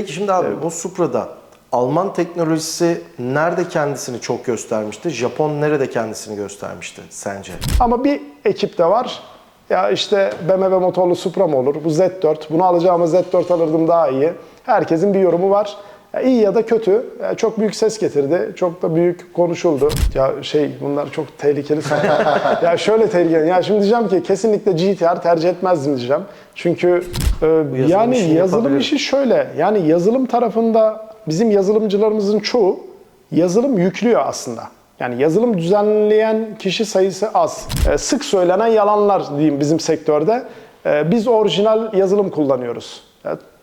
Peki şimdi abi o Supra'da Alman teknolojisi nerede kendisini çok göstermişti? Japon nerede kendisini göstermişti sence? Ama bir ekip de var. Ya işte BMW motorlu Supra mı olur? Bu Z4. Bunu alacağıma Z4 alırdım daha iyi. Herkesin bir yorumu var. İyi ya da kötü. Çok büyük ses getirdi. Çok da büyük konuşuldu. Ya şey bunlar çok tehlikeli. ya şöyle tehlikeli. Ya şimdi diyeceğim ki kesinlikle GTR tercih etmezdim diyeceğim. Çünkü e, yani işini yazılım işi şöyle. Yani yazılım tarafında bizim yazılımcılarımızın çoğu yazılım yüklüyor aslında. Yani yazılım düzenleyen kişi sayısı az. Ee, sık söylenen yalanlar diyeyim bizim sektörde. Ee, biz orijinal yazılım kullanıyoruz.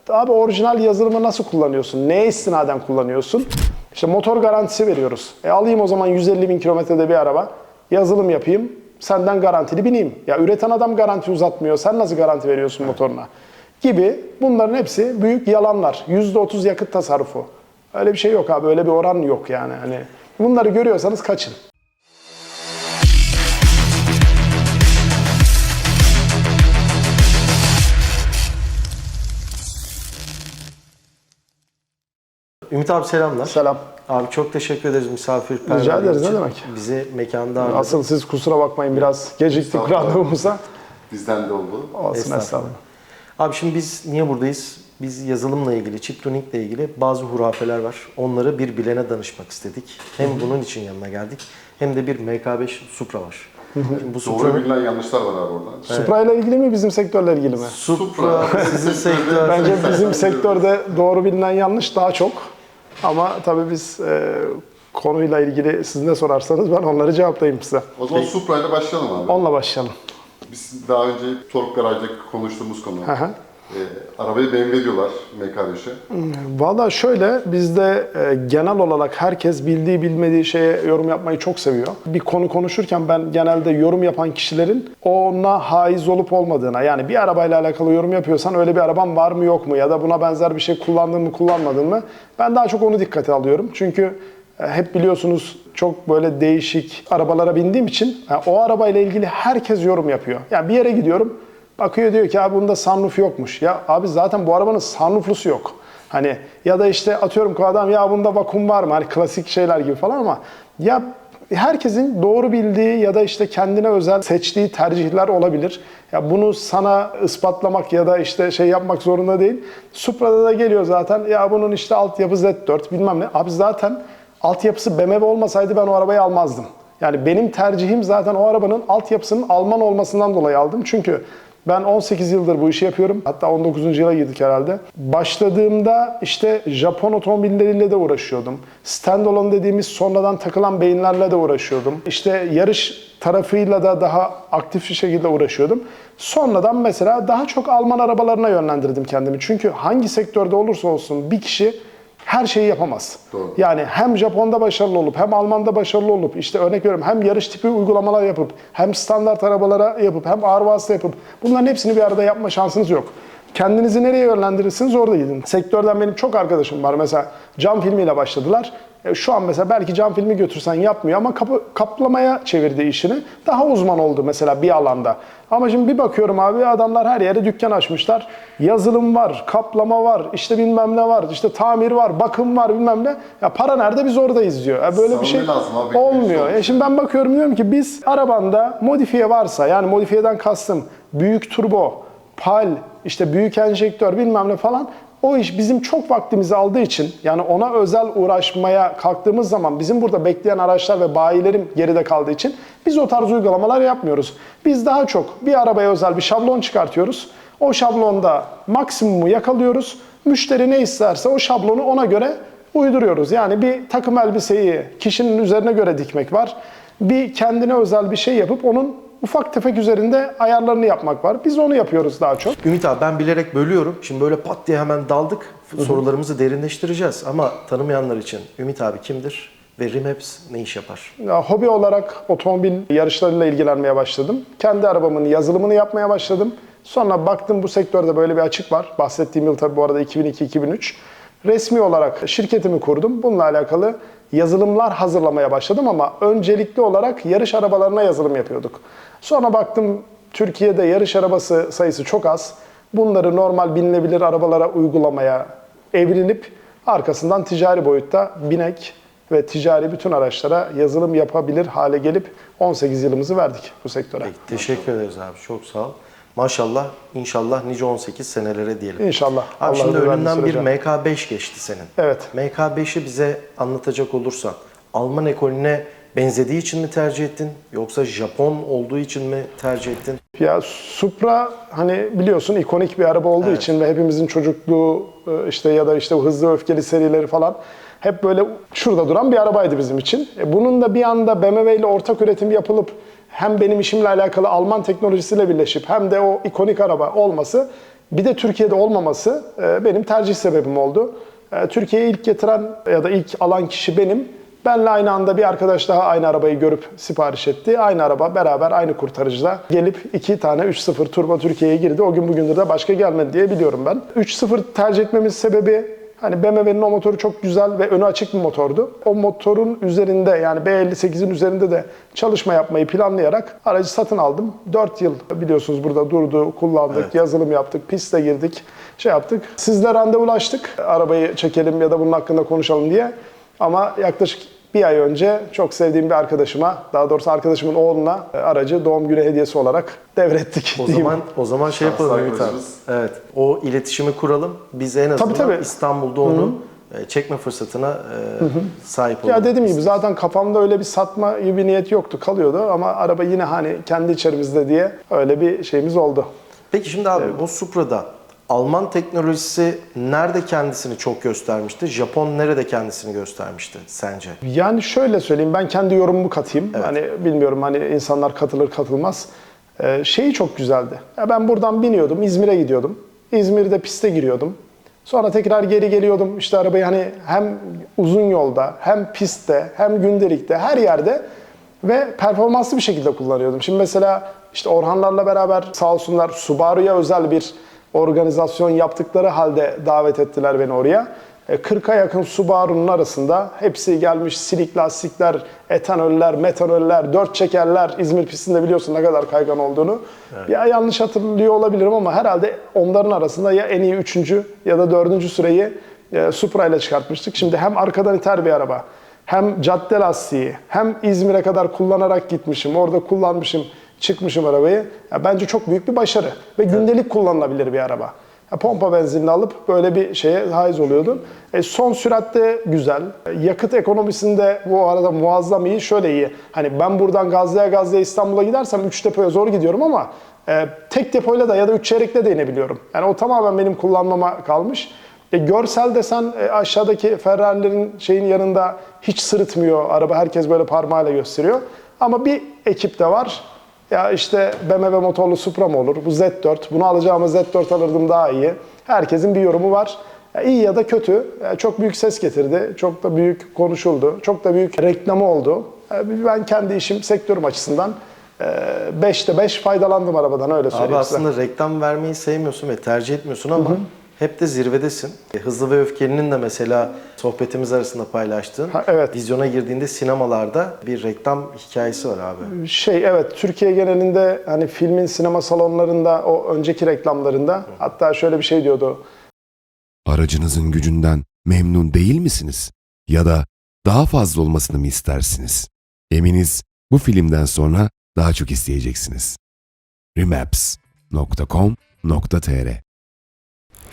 Abi orijinal yazılımı nasıl kullanıyorsun? Neye istinaden kullanıyorsun? İşte motor garantisi veriyoruz. E alayım o zaman 150 bin kilometrede bir araba. Yazılım yapayım. Senden garantili bineyim. Ya üreten adam garanti uzatmıyor. Sen nasıl garanti veriyorsun motoruna? Gibi bunların hepsi büyük yalanlar. %30 yakıt tasarrufu. Öyle bir şey yok abi. Öyle bir oran yok yani. Hani bunları görüyorsanız kaçın. Ümit abi selamlar. Selam. Abi çok teşekkür ederiz misafirperverliğin Rica ederiz, ne demek. Bizi mekanda ağırladın. Asıl siz kusura bakmayın biraz geciktik Estağfurullah. randevumuza. Bizden de oldu. Olsun Estağfurullah. estağfurullah. Abi şimdi biz niye buradayız? Biz yazılımla ilgili, chip tuningle ilgili bazı hurafeler var. Onları bir bilene danışmak istedik. Hem bunun için yanına geldik hem de bir MK5 Supra var. Şimdi bu Doğru Supra'nın bilinen yanlışlar var abi orada. Supra ile ilgili mi bizim sektörle ilgili mi? Supra sizin sektör. Bence bizim sektörde doğru bilinen yanlış daha çok. Ama tabii biz e, konuyla ilgili siz ne sorarsanız ben onları cevaplayayım size. O zaman Supra ile başlayalım abi. Onunla başlayalım. Biz daha önce Tork Garaj'da konuştuğumuz konu. Hı hı. Ee, arabayı BMW diyorlar MK5'e. Valla şöyle bizde e, genel olarak herkes bildiği bilmediği şeye yorum yapmayı çok seviyor. Bir konu konuşurken ben genelde yorum yapan kişilerin ona haiz olup olmadığına yani bir arabayla alakalı yorum yapıyorsan öyle bir araban var mı yok mu ya da buna benzer bir şey kullandın mı kullanmadın mı ben daha çok onu dikkate alıyorum. Çünkü e, hep biliyorsunuz çok böyle değişik arabalara bindiğim için yani o arabayla ilgili herkes yorum yapıyor. Yani bir yere gidiyorum Bakıyor diyor ki abi bunda sunroof yokmuş. Ya abi zaten bu arabanın sunrooflusu yok. Hani ya da işte atıyorum ki adam ya bunda vakum var mı? Hani klasik şeyler gibi falan ama ya herkesin doğru bildiği ya da işte kendine özel seçtiği tercihler olabilir. Ya bunu sana ispatlamak ya da işte şey yapmak zorunda değil. Supra'da da geliyor zaten ya bunun işte altyapı Z4 bilmem ne. Abi zaten altyapısı BMW olmasaydı ben o arabayı almazdım. Yani benim tercihim zaten o arabanın altyapısının Alman olmasından dolayı aldım. Çünkü ben 18 yıldır bu işi yapıyorum. Hatta 19. yıla girdik herhalde. Başladığımda işte Japon otomobilleriyle de uğraşıyordum. Standalone dediğimiz sonradan takılan beyinlerle de uğraşıyordum. İşte yarış tarafıyla da daha aktif bir şekilde uğraşıyordum. Sonradan mesela daha çok Alman arabalarına yönlendirdim kendimi. Çünkü hangi sektörde olursa olsun bir kişi her şeyi yapamaz. Doğru. Yani hem Japon'da başarılı olup hem Alman'da başarılı olup işte örnek veriyorum hem yarış tipi uygulamalar yapıp hem standart arabalara yapıp hem ağır vasıta yapıp bunların hepsini bir arada yapma şansınız yok. Kendinizi nereye yönlendirirsiniz orada gidin. Sektörden benim çok arkadaşım var. Mesela cam filmiyle başladılar. E, Şu an mesela belki cam filmi götürsen yapmıyor ama kapı, kaplamaya çevirdi işini. Daha uzman oldu mesela bir alanda. Ama şimdi bir bakıyorum abi adamlar her yere dükkan açmışlar. Yazılım var, kaplama var, işte bilmem ne var, işte tamir var, bakım var bilmem ne. Ya para nerede biz oradayız diyor. Ya böyle bir şey abi, olmuyor. E şimdi ben bakıyorum diyorum ki biz arabanda modifiye varsa yani modifiyeden kastım büyük turbo, pal, işte büyük enjektör bilmem ne falan o iş bizim çok vaktimizi aldığı için yani ona özel uğraşmaya kalktığımız zaman bizim burada bekleyen araçlar ve bayilerim geride kaldığı için biz o tarz uygulamalar yapmıyoruz. Biz daha çok bir arabaya özel bir şablon çıkartıyoruz. O şablonda maksimumu yakalıyoruz. Müşteri ne isterse o şablonu ona göre uyduruyoruz. Yani bir takım elbiseyi kişinin üzerine göre dikmek var. Bir kendine özel bir şey yapıp onun ufak tefek üzerinde ayarlarını yapmak var. Biz onu yapıyoruz daha çok. Ümit abi ben bilerek bölüyorum. Şimdi böyle pat diye hemen daldık. Sorularımızı derinleştireceğiz. Ama tanımayanlar için Ümit abi kimdir? Ve Rimaps ne iş yapar? Ya, hobi olarak otomobil yarışlarıyla ilgilenmeye başladım. Kendi arabamın yazılımını yapmaya başladım. Sonra baktım bu sektörde böyle bir açık var. Bahsettiğim yıl tabii bu arada 2002-2003. Resmi olarak şirketimi kurdum. Bununla alakalı yazılımlar hazırlamaya başladım ama öncelikli olarak yarış arabalarına yazılım yapıyorduk. Sonra baktım Türkiye'de yarış arabası sayısı çok az. Bunları normal binilebilir arabalara uygulamaya evrilip arkasından ticari boyutta binek ve ticari bütün araçlara yazılım yapabilir hale gelip 18 yılımızı verdik bu sektöre. Peki, teşekkür ederiz abi. Çok sağ ol. Maşallah, inşallah nice 18 senelere diyelim. İnşallah. Abi Allah şimdi önünden bir verdiği sürece. MK5 geçti senin. Evet. MK5'i bize anlatacak olursan, Alman ekolüne benzediği için mi tercih ettin? Yoksa Japon olduğu için mi tercih ettin? Ya Supra hani biliyorsun ikonik bir araba olduğu Evet. için ve hepimizin çocukluğu e, işte ya da işte hızlı öfkeli serileri falan hep böyle şurada duran bir arabaydı bizim için. E, Bunun da bir anda BMW ile ortak üretim yapılıp hem benim işimle alakalı Alman teknolojisiyle birleşip hem de o ikonik araba olması bir de Türkiye'de olmaması e, benim tercih sebebim oldu. E, Türkiye'ye ilk getiren ya da ilk alan kişi benim. Benle aynı anda bir arkadaş daha aynı arabayı görüp sipariş etti. Aynı araba beraber aynı kurtarıcıda gelip iki tane 3.0 turbo Türkiye'ye girdi. O gün bugündür de başka gelmedi diye biliyorum ben. 3.0 tercih etmemiz sebebi hani BMW'nin o motoru çok güzel ve önü açık bir motordu. O motorun üzerinde yani B58'in üzerinde de çalışma yapmayı planlayarak aracı satın aldım. 4 yıl biliyorsunuz burada durdu, kullandık, yazılım yaptık, piste girdik, şey yaptık. Sizle randevulaştık arabayı çekelim ya da bunun hakkında konuşalım diye. Ama yaklaşık bir ay önce çok sevdiğim bir arkadaşıma, daha doğrusu arkadaşımın oğluna e, aracı doğum günü hediyesi olarak devrettik. O zaman o zaman şey yapalım Ümit abi. Evet. O iletişimi kuralım. Biz en azından tabii. İstanbul'da onu e, çekme fırsatına e, sahip olalım. Ya dediğim gibi zaten kafamda öyle bir satma gibi bir niyet yoktu, kalıyordu ama araba yine hani kendi içerimizde diye öyle bir şeyimiz oldu. Peki şimdi abi o Supra'da Alman teknolojisi nerede kendisini çok göstermişti? Japon nerede kendisini göstermişti sence? Yani şöyle söyleyeyim ben kendi yorumumu katayım. Hani bilmiyorum hani insanlar katılır katılmaz. Ee, şeyi çok güzeldi. Ya ben buradan biniyordum İzmir'e gidiyordum. İzmir'de piste giriyordum. Sonra tekrar geri geliyordum. İşte arabayı hani hem uzun yolda hem pistte hem gündelikte her yerde ve performanslı bir şekilde kullanıyordum. Şimdi mesela işte Orhanlarla beraber sağ olsunlar Subaru'ya özel bir organizasyon yaptıkları halde davet ettiler beni oraya. E, 40'a yakın Subaru'nun arasında hepsi gelmiş silik lastikler, etanoller, metanoller, dört çekerler. İzmir pistinde biliyorsun ne kadar kaygan olduğunu. Ya yanlış hatırlıyor olabilirim ama herhalde onların arasında ya en iyi üçüncü ya da dördüncü süreyi e, Supra ile çıkartmıştık. Şimdi hem arkadan iter bir araba, hem cadde lastiği, hem İzmir'e kadar kullanarak gitmişim, orada kullanmışım, çıkmışım arabayı. Ya bence çok büyük bir başarı ve gündelik kullanılabilir bir araba. Ya pompa benzinini alıp böyle bir şeye haiz oluyordum. E, son süratte güzel. E, Yakıt ekonomisinde bu arada muazzam iyi. Şöyle iyi. Hani ben buradan Gazze'ye Gazze'ye İstanbul'a gidersem 3 depoya zor gidiyorum ama e, tek depoyla da ya da 3 çeyrekle de inebiliyorum. Yani o tamamen benim kullanmama kalmış. E, görsel desen e, aşağıdaki Ferrari'lerin şeyin yanında hiç sırıtmıyor. Araba herkes böyle parmağıyla gösteriyor. Ama bir ekip de var. Ya işte BMW motorlu Supra mı olur? Bu Z4. Bunu alacağıma Z4 alırdım daha iyi. Herkesin bir yorumu var. Ya iyi ya da kötü. Ya çok büyük ses getirdi. Çok da büyük konuşuldu. Çok da büyük reklamı oldu. Ben kendi işim, sektörüm açısından 5'te 5 faydalandım arabadan öyle söyleyeyim Abi size. aslında reklam vermeyi sevmiyorsun ve tercih etmiyorsun ama hep de zirvedesin. E, Hızlı ve Öfkeli'nin de mesela sohbetimiz arasında paylaştığın Ha, evet. vizyona girdiğinde sinemalarda bir reklam hikayesi var abi. Şey evet Türkiye genelinde hani filmin sinema salonlarında o önceki reklamlarında hatta şöyle bir şey diyordu. Aracınızın gücünden memnun değil misiniz? Ya da daha fazla olmasını mı istersiniz? Eminiz bu filmden sonra daha çok isteyeceksiniz. remaps.com.tr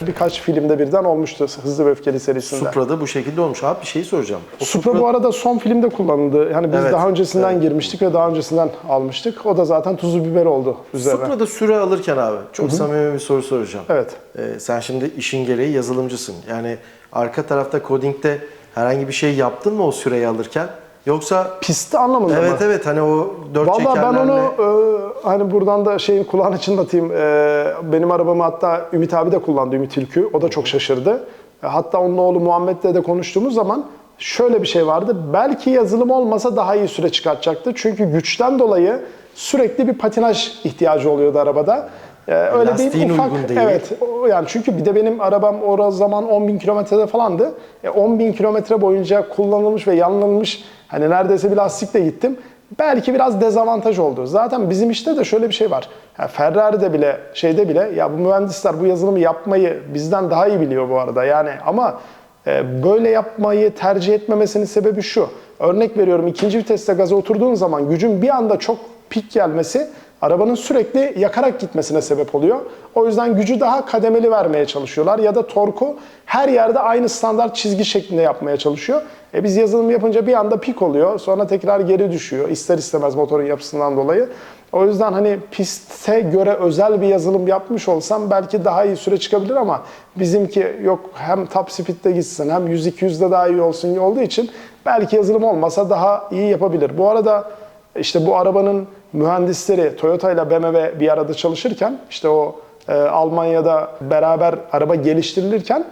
Birkaç filmde birden olmuştu Hızlı ve Öfkeli serisinde. Supra'da bu şekilde olmuş. Abi bir şey soracağım. O Supra bu arada son filmde kullanıldı. Yani biz Evet, daha öncesinden evet. girmiştik ve daha öncesinden almıştık. O da zaten tuzlu biber oldu üzerine. Supra'da süre alırken abi çok samimi bir soru soracağım. Evet. Ee, sen şimdi işin gereği yazılımcısın. Yani arka tarafta coding'de herhangi bir şey yaptın mı o süreyi alırken? Yoksa Pisti anlamında evet mı? evet hani o dört Valla ben çekerlerle... onu e, hani buradan da şeyin kulağını çınlatayım. E, benim arabamı hatta Ümit abi de kullandı Ümit İlkü. O da çok şaşırdı. E, hatta onun oğlu Muhammed'le de konuştuğumuz zaman şöyle bir şey vardı. Belki yazılım olmasa daha iyi süre çıkartacaktı. Çünkü güçten dolayı sürekli bir patinaj ihtiyacı oluyordu arabada. E, öyle Lastiğin bir ufak uygun değil. evet yani çünkü bir de benim arabam o zaman 10 bin kilometrede falandı. E, 10 bin kilometre boyunca kullanılmış ve yanılmış hani neredeyse bir lastikle gittim. belki biraz dezavantaj oldu. Zaten bizim işte de şöyle bir şey var. Ya Ferrari'de bile şeyde bile ya bu mühendisler bu yazılımı yapmayı bizden daha iyi biliyor bu arada. Yani ama e, böyle yapmayı tercih etmemesinin sebebi şu. Örnek veriyorum ikinci viteste gaza oturduğun zaman gücün bir anda çok pik gelmesi arabanın sürekli yakarak gitmesine sebep oluyor. O yüzden gücü daha kademeli vermeye çalışıyorlar ya da torku her yerde aynı standart çizgi şeklinde yapmaya çalışıyor. E biz yazılım yapınca bir anda pik oluyor, sonra tekrar geri düşüyor ister istemez motorun yapısından dolayı. O yüzden hani piste göre özel bir yazılım yapmış olsam belki daha iyi süre çıkabilir ama bizimki yok hem top speed'de gitsin hem 100-200'de daha iyi olsun olduğu için belki yazılım olmasa daha iyi yapabilir. Bu arada işte bu arabanın mühendisleri Toyota ile BMW bir arada çalışırken işte o e, Almanya'da beraber araba geliştirilirken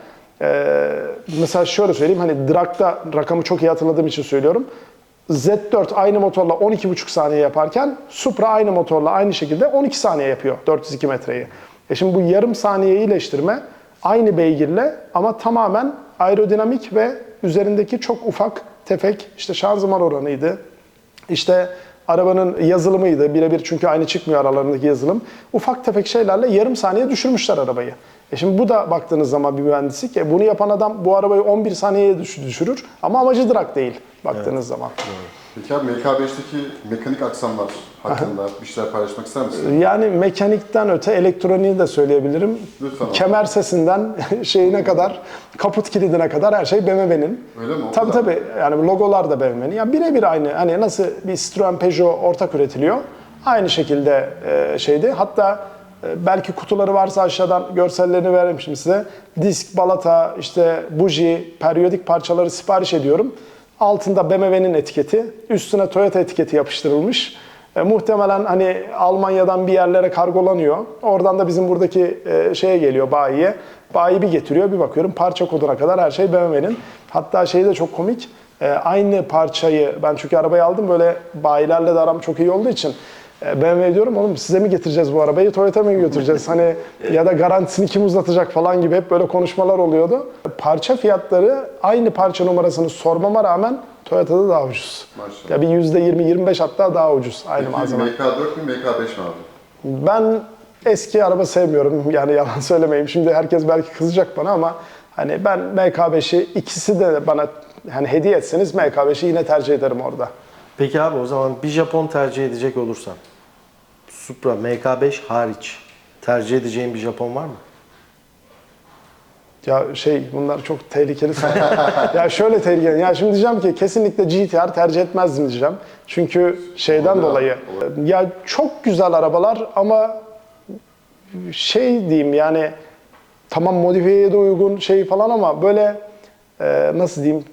e, mesela şöyle söyleyeyim hani Drag'da rakamı çok iyi hatırladığım için söylüyorum. Z4 aynı motorla 12,5 saniye yaparken Supra aynı motorla aynı şekilde 12 saniye yapıyor 402 metreyi. E şimdi bu yarım saniye iyileştirme aynı beygirle ama tamamen aerodinamik ve üzerindeki çok ufak tefek işte şanzıman oranıydı, işte arabanın yazılımıydı birebir çünkü aynı çıkmıyor aralarındaki yazılım. Ufak tefek şeylerle yarım saniye düşürmüşler arabayı. E şimdi bu da baktığınız zaman bir mühendislik. E bunu yapan adam bu arabayı 11 saniyeye düş- düşürür ama amacı drag değil baktığınız zaman. Peki abi MK5'teki mekanik aksamlar hakkında bir şeyler paylaşmak ister misin? Yani mekanikten öte elektroniği de söyleyebilirim. Lütfen. Kemer sesinden şeyine kadar, kaput kilidine kadar her şey BMW'nin. Öyle mi? O Tabii kadar. tabii. Yani logolar da BMW'nin. Ya birebir aynı. Hani nasıl bir Citroen Peugeot ortak üretiliyor. Aynı şekilde e, şeydi. Hatta e, belki kutuları varsa aşağıdan görsellerini veririm şimdi size. Disk, balata, işte buji, periyodik parçaları sipariş ediyorum. Altında BMW'nin etiketi, üstüne Toyota etiketi yapıştırılmış. E, muhtemelen hani Almanya'dan bir yerlere kargolanıyor. Oradan da bizim buradaki e, şeye geliyor bayiye. Bayi bir getiriyor bir bakıyorum parça koduna kadar her şey BMW'nin. Hatta şey de çok komik. e, aynı parçayı ben çünkü arabayı aldım böyle bayilerle de aram çok iyi olduğu için BMW diyorum oğlum size mi getireceğiz bu arabayı Toyota mı götüreceğiz hani ya da garantisini kim uzatacak falan gibi hep böyle konuşmalar oluyordu. Parça fiyatları aynı parça numarasını sormama rağmen Toyota'da daha ucuz. Maşallah. Ya bir %20-25 hatta daha ucuz aynı Peki malzeme. MK4 mü MK5 mi abi? Ben eski araba sevmiyorum yani yalan söylemeyeyim. Şimdi herkes belki kızacak bana ama hani ben MK5'i ikisi de bana hani hediye etseniz MK5'i yine tercih ederim orada. Peki abi o zaman bir Japon tercih edecek olursan Supra MK5 hariç tercih edeceğin bir Japon var mı? Ya şey bunlar çok tehlikeli ya şöyle tehlikeli. Ya şimdi diyeceğim ki kesinlikle GTR tercih etmezdim diyeceğim. Çünkü şeyden Olabilir dolayı. abi, Ya çok güzel arabalar ama şey diyeyim yani tamam modifiyeye de uygun şey falan ama böyle e, nasıl diyeyim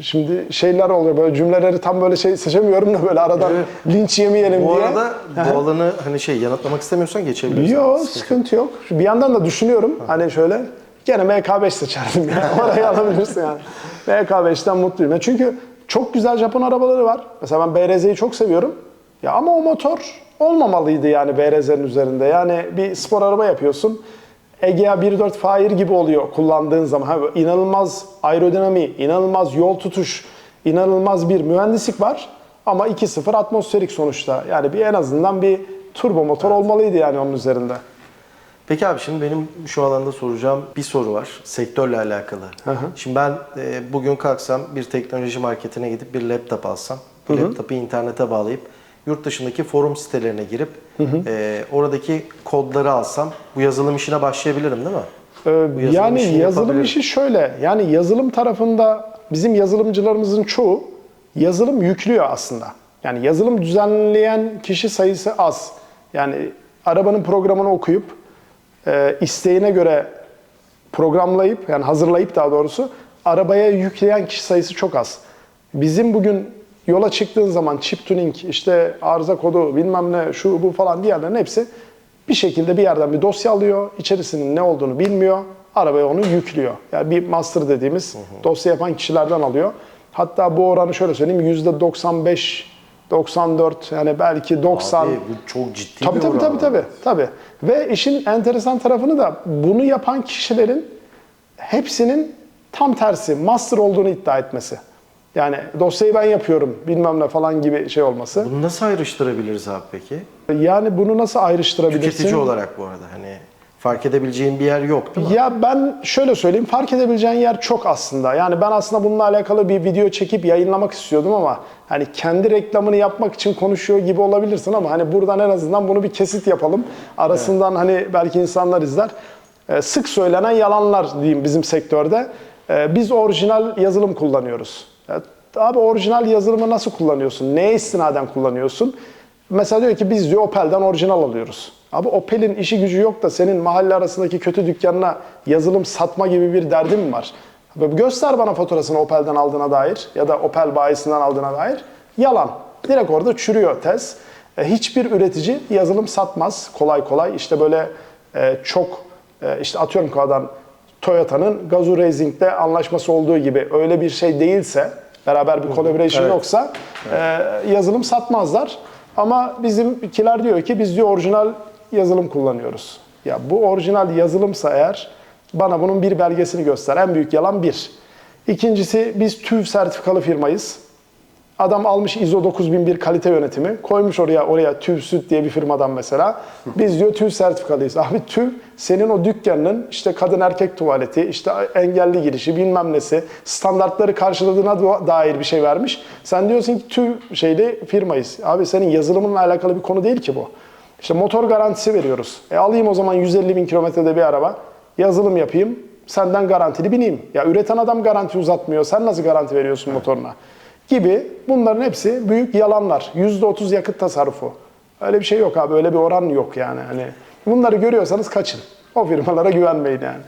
şimdi şeyler oluyor böyle cümleleri tam böyle şey seçemiyorum da böyle aradan linç yemeyelim Bu diye. arada bu alanı hani şey yanıtlamak istemiyorsan geçebiliriz. Yok Sıkıntı yok. sıkıntı yok. Bir yandan da düşünüyorum hani şöyle gene MK5 seçerdim ya. Orayı alabilirsin yani. MK5'ten mutluyum. Çünkü çok güzel Japon arabaları var. Mesela ben BRZ'yi çok seviyorum. Ya ama o motor olmamalıydı yani BRZ'nin üzerinde. Yani bir spor araba yapıyorsun. Egea 1.4 Fire gibi oluyor kullandığın zaman. Ha, inanılmaz aerodinami, inanılmaz yol tutuş, inanılmaz bir mühendislik var. Ama 2.0 atmosferik sonuçta. Yani bir en azından bir turbo motor olmalıydı yani onun üzerinde. Peki abi şimdi benim şu alanda soracağım bir soru var sektörle alakalı. Şimdi ben e, bugün kalksam bir teknoloji marketine gidip bir laptop alsam, bu laptopu internete bağlayıp yurt dışındaki forum sitelerine girip e, oradaki kodları alsam bu yazılım işine başlayabilirim değil mi? Ee, yazılım yani yazılım işi şöyle. Yani yazılım tarafında bizim yazılımcılarımızın çoğu yazılım yüklüyor aslında. Yani yazılım düzenleyen kişi sayısı az. Yani arabanın programını okuyup e, isteğine göre programlayıp yani hazırlayıp daha doğrusu arabaya yükleyen kişi sayısı çok az. Bizim bugün yola çıktığın zaman chip tuning, işte arıza kodu, bilmem ne, şu bu falan diğerlerin hepsi bir şekilde bir yerden bir dosya alıyor, içerisinin ne olduğunu bilmiyor, arabaya onu yüklüyor. Yani bir master dediğimiz dosya yapan kişilerden alıyor. Hatta bu oranı şöyle söyleyeyim, %95, 94 yani belki 90. Abi bu çok ciddi Tabii bir tabii oran. tabii tabii tabii. Ve işin enteresan tarafını da bunu yapan kişilerin hepsinin tam tersi master olduğunu iddia etmesi. Yani dosyayı ben yapıyorum bilmem ne falan gibi şey olması. Bunu nasıl ayrıştırabiliriz abi peki? Yani bunu nasıl ayrıştırabilirsin? Tüketici olarak bu arada hani fark edebileceğin bir yer yok değil mi? Ya ben şöyle söyleyeyim fark edebileceğin yer çok aslında. Yani ben aslında bununla alakalı bir video çekip yayınlamak istiyordum ama hani kendi reklamını yapmak için konuşuyor gibi olabilirsin ama hani buradan en azından bunu bir kesit yapalım. Arasından hani belki insanlar izler. Ee, sık söylenen yalanlar diyeyim bizim sektörde. Ee, biz orijinal yazılım kullanıyoruz. Abi orijinal yazılımı nasıl kullanıyorsun? Neye istinaden kullanıyorsun? Mesela diyor ki biz diyor Opel'den orijinal alıyoruz. Abi Opel'in işi gücü yok da senin mahalle arasındaki kötü dükkanına yazılım satma gibi bir derdin mi var? Abi Göster bana faturasını Opel'den aldığına dair ya da Opel bayisinden aldığına dair. Yalan. Direkt orada çürüyor tez. E, hiçbir üretici yazılım satmaz kolay kolay. İşte böyle e, çok e, işte atıyorum kovadan Toyota'nın Gazoo Racing'de anlaşması olduğu gibi öyle bir şey değilse, beraber bir collaboration Evet. yoksa e, yazılım satmazlar. Ama bizimkiler diyor ki biz diyor orijinal yazılım kullanıyoruz. Ya bu orijinal yazılımsa eğer bana bunun bir belgesini göster. En büyük yalan bir. İkincisi biz TÜV sertifikalı firmayız. Adam almış ISO 9001 kalite yönetimi, koymuş oraya oraya TÜV Süt diye bir firmadan mesela. Biz diyor TÜV sertifikalıyız. Abi TÜV senin o dükkanının işte kadın erkek tuvaleti, işte engelli girişi bilmem nesi, standartları karşıladığına da- dair bir şey vermiş. Sen diyorsun ki TÜV şeyli firmayız. Abi senin yazılımınla alakalı bir konu değil ki bu. İşte motor garantisi veriyoruz. E alayım o zaman 150 bin kilometrede bir araba, yazılım yapayım, senden garantili bineyim. Ya üreten adam garanti uzatmıyor, sen nasıl garanti veriyorsun motoruna? Gibi bunların hepsi büyük yalanlar. %30 yakıt tasarrufu. Öyle bir şey yok abi, öyle bir oran yok yani. Hani bunları görüyorsanız kaçın. O firmalara güvenmeyin yani.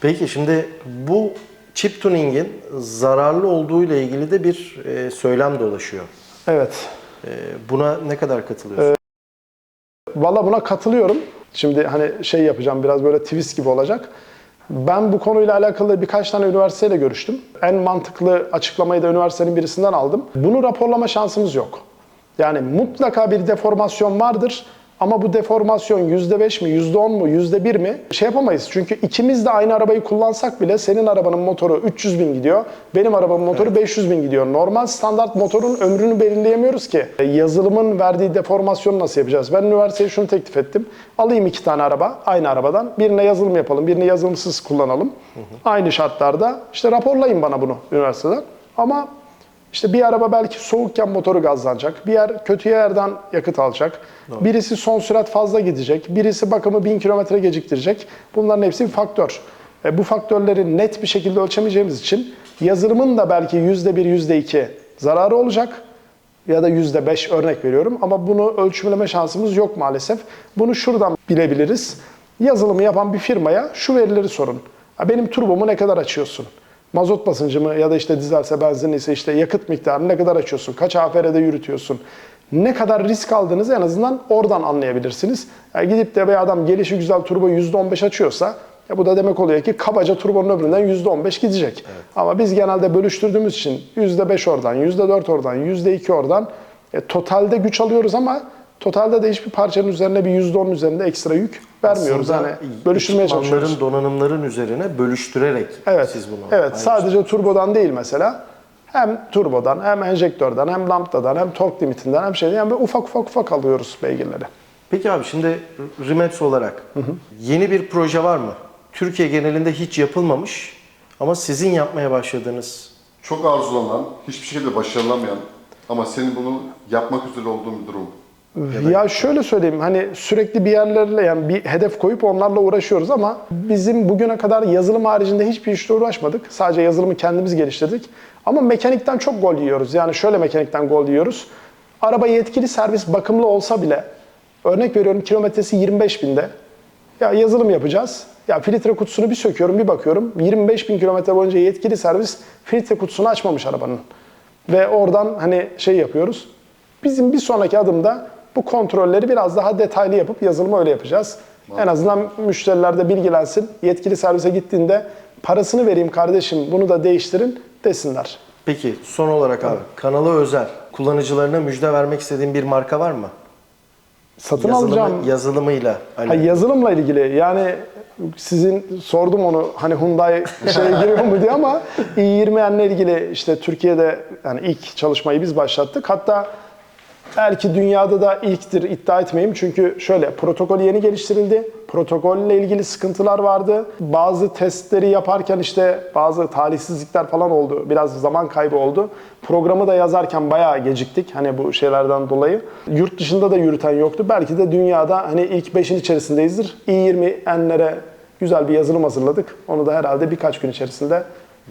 Peki şimdi bu chip tuning'in zararlı olduğu ile ilgili de bir e, söylem dolaşıyor. Evet. E, buna ne kadar katılıyorsun? Valla buna katılıyorum. Şimdi hani şey yapacağım biraz böyle twist gibi olacak. Ben bu konuyla alakalı birkaç tane üniversiteyle görüştüm. En mantıklı açıklamayı da üniversitenin birisinden aldım. Bunu raporlama şansımız yok. Yani mutlaka bir deformasyon vardır. Ama bu deformasyon %5 mi, %10 mu, %1 mi şey yapamayız. Çünkü ikimiz de aynı arabayı kullansak bile senin arabanın motoru 300 bin gidiyor, benim arabamın motoru 500 bin gidiyor. Normal standart motorun ömrünü belirleyemiyoruz ki. E, Yazılımın verdiği deformasyonu nasıl yapacağız? Ben üniversiteye şunu teklif ettim. Alayım iki tane araba, aynı arabadan. Birine yazılım yapalım, birine yazılımsız kullanalım. Aynı şartlarda. İşte raporlayın bana bunu üniversiteden. Ama işte bir araba belki soğukken motoru gazlanacak. Bir yer kötü yerden yakıt alacak. Birisi son sürat fazla gidecek. Birisi bakımı 1000 kilometre geciktirecek. Bunların hepsi bir faktör. E, bu faktörleri net bir şekilde ölçemeyeceğimiz için yazılımın da belki %1, %2 zararı olacak ya da %5 örnek veriyorum ama bunu ölçümleme şansımız yok maalesef. Bunu şuradan bilebiliriz. Yazılımı yapan bir firmaya şu verileri sorun. Benim turbomu ne kadar açıyorsun? Mazot basıncımı ya da işte dizelse benzinliyse işte yakıt miktarını ne kadar açıyorsun? Kaç AFR'de yürütüyorsun? Ne kadar risk aldığınızı en azından oradan anlayabilirsiniz. Yani gidip de bir adam gelişi güzel turbo %15 açıyorsa ya bu da demek oluyor ki kabaca turbonun ömründen %15 gidecek. Ama biz genelde bölüştürdüğümüz için %5 oradan, %4 oradan, %2 oradan e, totalde güç alıyoruz ama totalde de hiçbir parçanın üzerine bir %10'un üzerinde ekstra yük vermiyoruz. Aslında yani bölüştürmeye çalışıyoruz. donanımların üzerine bölüştürerek Evet. siz bunu Evet, sadece turbodan değil mesela. Hem turbodan, hem enjektörden, hem lambdadan, hem tork limitinden, hem şeyden yani ufak ufak ufak alıyoruz beygirleri. Peki abi şimdi Rimax olarak yeni bir proje var mı? Türkiye genelinde hiç yapılmamış ama sizin yapmaya başladığınız Çok arzulanan, hiçbir şekilde başarılamayan ama senin bunu yapmak üzere olduğun bir durum. Ya şöyle söyleyeyim hani sürekli bir yerlerle yani bir hedef koyup onlarla uğraşıyoruz ama bizim bugüne kadar yazılım haricinde hiçbir işle uğraşmadık. Sadece yazılımı kendimiz geliştirdik. Ama mekanikten çok gol yiyoruz. Yani şöyle mekanikten gol yiyoruz. Araba yetkili servis bakımlı olsa bile örnek veriyorum kilometresi 25 binde. Ya yazılım yapacağız. Ya filtre kutusunu bir söküyorum bir bakıyorum. 25 bin kilometre boyunca yetkili servis filtre kutusunu açmamış arabanın. Ve oradan hani şey yapıyoruz. Bizim bir sonraki adımda bu kontrolleri biraz daha detaylı yapıp yazılımı öyle yapacağız. En azından müşteriler de bilgilensin. Yetkili servise gittiğinde parasını vereyim kardeşim bunu da değiştirin desinler. Peki son olarak abi kanala özel kullanıcılarına müjde vermek istediğin bir marka var mı? Satın yazılımı, alacağım. yazılımıyla Ha, alakalı. yazılımla ilgili yani sizin sordum onu hani Hyundai şeye giriyor mu diye ama i20N'le ilgili işte Türkiye'de yani ilk çalışmayı biz başlattık. Hatta belki dünyada da ilktir iddia etmeyeyim çünkü şöyle protokol yeni geliştirildi. Protokolle ilgili sıkıntılar vardı. Bazı testleri yaparken işte bazı talihsizlikler falan oldu. Biraz zaman kaybı oldu. Programı da yazarken bayağı geciktik hani bu şeylerden dolayı. Yurt dışında da yürüten yoktu. Belki de dünyada hani ilk 5'in içerisindeyizdir. i20N'lere güzel bir yazılım hazırladık. Onu da herhalde birkaç gün içerisinde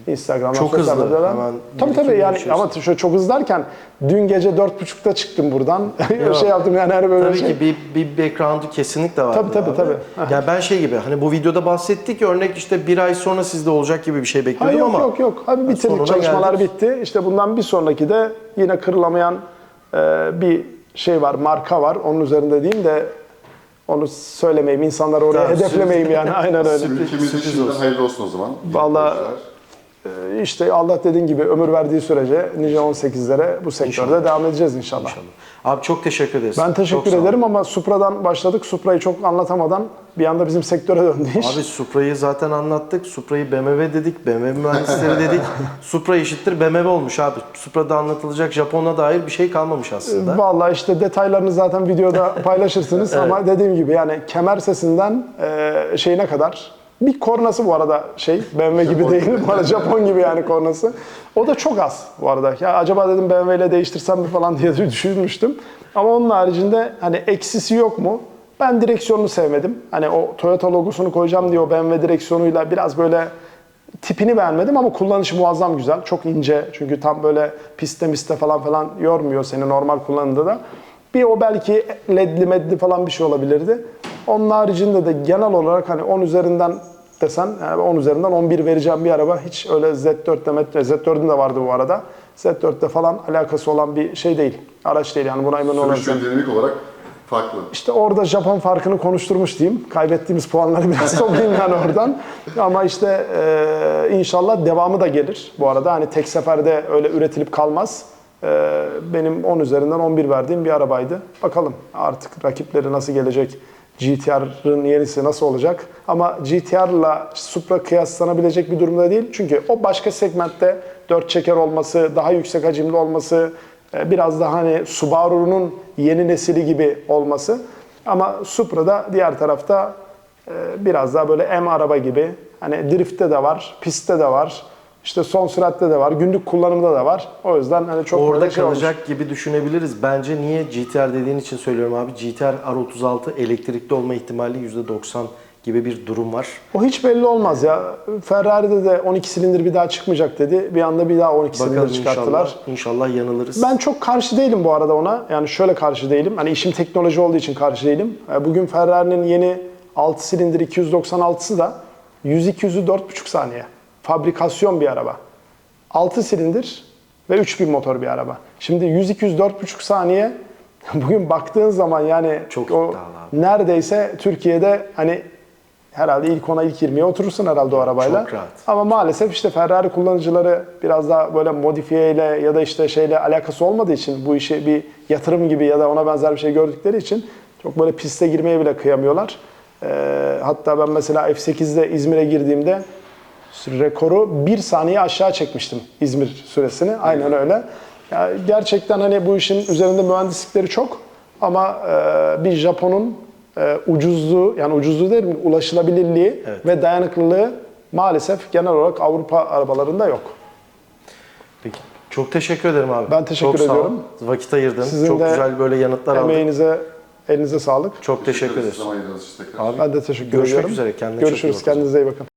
Instagram'dan Çok hızlı, hemen Tabii tabii yani ama şöyle çok hızlı derken dün gece dört buçukta çıktım buradan. Yok. şey yaptım yani hani böyle Tabii şey. ki bir, bir background'u kesinlikle var. Tabii, tabii, tabii. Aha. Yani ben şey gibi hani bu videoda bahsettik örnek işte bir ay sonra sizde olacak gibi bir şey Ha, bekliyordum yok ama. yok yok. Abi bitirdik çalışmalar geldik. bitti. İşte bundan bir sonraki de yine kırılamayan e, bir şey var, marka var. Onun üzerinde diyeyim de onu söylemeyeyim, insanları oraya Tamam, hedeflemeyeyim yani. Aynen öyle. Sürpriz- Ülkemiz sürpriz olsun. hayırlı olsun o zaman. E, İşte Allah dediğin gibi ömür verdiği sürece nice 18'lere bu sektörde devam edeceğiz inşallah. Abi çok teşekkür ederiz. Ben Çok teşekkür ol. ederim ama Supra'dan başladık. Supra'yı çok anlatamadan bir anda bizim sektöre döndü iş. Abi Supra'yı zaten anlattık. Supra'yı BMW dedik. BMW mühendisleri dedik. Supra eşittir BMW olmuş abi. Supra'da anlatılacak Japon'a dair bir şey kalmamış aslında. Vallahi işte detaylarını zaten videoda paylaşırsınız ama dediğim gibi yani kemer sesinden e, şeyine kadar bir kornası bu arada şey BMW gibi değil bu arada Japon gibi yani kornası. O da çok az bu arada. Ya acaba dedim BMW ile değiştirsem mi falan diye düşünmüştüm. Ama onun haricinde hani eksisi yok mu? Ben direksiyonunu sevmedim. Hani o Toyota logosunu koyacağım diye o BMW direksiyonuyla biraz böyle tipini beğenmedim ama kullanışı muazzam güzel. Çok ince çünkü tam böyle piste miste falan falan yormuyor seni normal kullanımda da. Bir o belki ledli medli falan bir şey olabilirdi. Onun haricinde de genel olarak hani 10 üzerinden desen yani 10 üzerinden 11 vereceğim bir araba. Hiç öyle Z4'te metre, Z4'ün de vardı bu arada. Z4'te falan alakası olan bir şey değil. Araç değil yani buna emin Sürüş olabilirim. ve dinamik olarak farklı. İşte orada Japon farkını konuşturmuş diyeyim. Kaybettiğimiz puanları biraz toplayayım yani oradan. Ama işte e, inşallah devamı da gelir. Bu arada hani tek seferde öyle üretilip kalmaz. E, benim 10 üzerinden 11 verdiğim bir arabaydı. Bakalım artık rakipleri nasıl gelecek? GTR'ın yenisi nasıl olacak? Ama GTR'la Supra kıyaslanabilecek bir durumda değil. Çünkü o başka segmentte 4 çeker olması, daha yüksek hacimli olması, e, biraz daha hani Subaru'nun yeni nesili gibi olması. Ama Supra'da diğer tarafta e, biraz daha böyle M araba gibi. Hani driftte de var, pistte de var. İşte son süratte de var, günlük kullanımda da var. O yüzden hani çok Orada şey olmuş. kalacak gibi düşünebiliriz. Bence niye GTR dediğin için söylüyorum abi. GTR R36 elektrikli olma ihtimali %90 gibi bir durum var. O hiç belli olmaz ya. Ferrari'de de 12 silindir bir daha çıkmayacak dedi. Bir anda bir daha 12 Bakalım silindir çıkarttılar. inşallah, inşallah yanılırız. Ben çok karşı değilim bu arada ona. Yani şöyle karşı değilim. Hani işim teknoloji olduğu için karşı değilim. E, Bugün Ferrari'nin yeni 6 silindir 296'sı da 100-200'ü 4,5 saniye. Fabrikasyon bir araba. 6 silindir ve 3000 motor bir araba. Şimdi 100-200 4,5 saniye bugün baktığın zaman yani Çok o neredeyse Türkiye'de hani herhalde ilk 10'a ilk 20'ye oturursun herhalde o arabayla. Çok rahat. Ama maalesef işte Ferrari kullanıcıları biraz daha böyle modifiye ile ya da işte şeyle alakası olmadığı için bu işi bir yatırım gibi ya da ona benzer bir şey gördükleri için çok böyle piste girmeye bile kıyamıyorlar. Ee, hatta ben mesela F8'de İzmir'e girdiğimde rekoru bir saniye aşağı çekmiştim İzmir süresini. Aynen öyle. Ya gerçekten hani bu işin üzerinde mühendislikleri çok ama e, bir Japon'un e, ucuzluğu yani ucuzluğu değil mi ulaşılabilirliği ve dayanıklılığı maalesef genel olarak Avrupa arabalarında yok. Peki. Çok teşekkür ederim abi. Ben teşekkür Çok sağ ol. ediyorum. Vakit ayırdın. Sizin Çok de güzel böyle yanıtlar aldık. Emeğinize, elinize sağlık. Çok teşekkür ederiz. Zaman ayırdığınız için tekrar. Abi, Ben de teşekkür Görüşmek ediyorum. üzere. Kendine çok iyi Görüşürüz. Kendinize iyi bakın.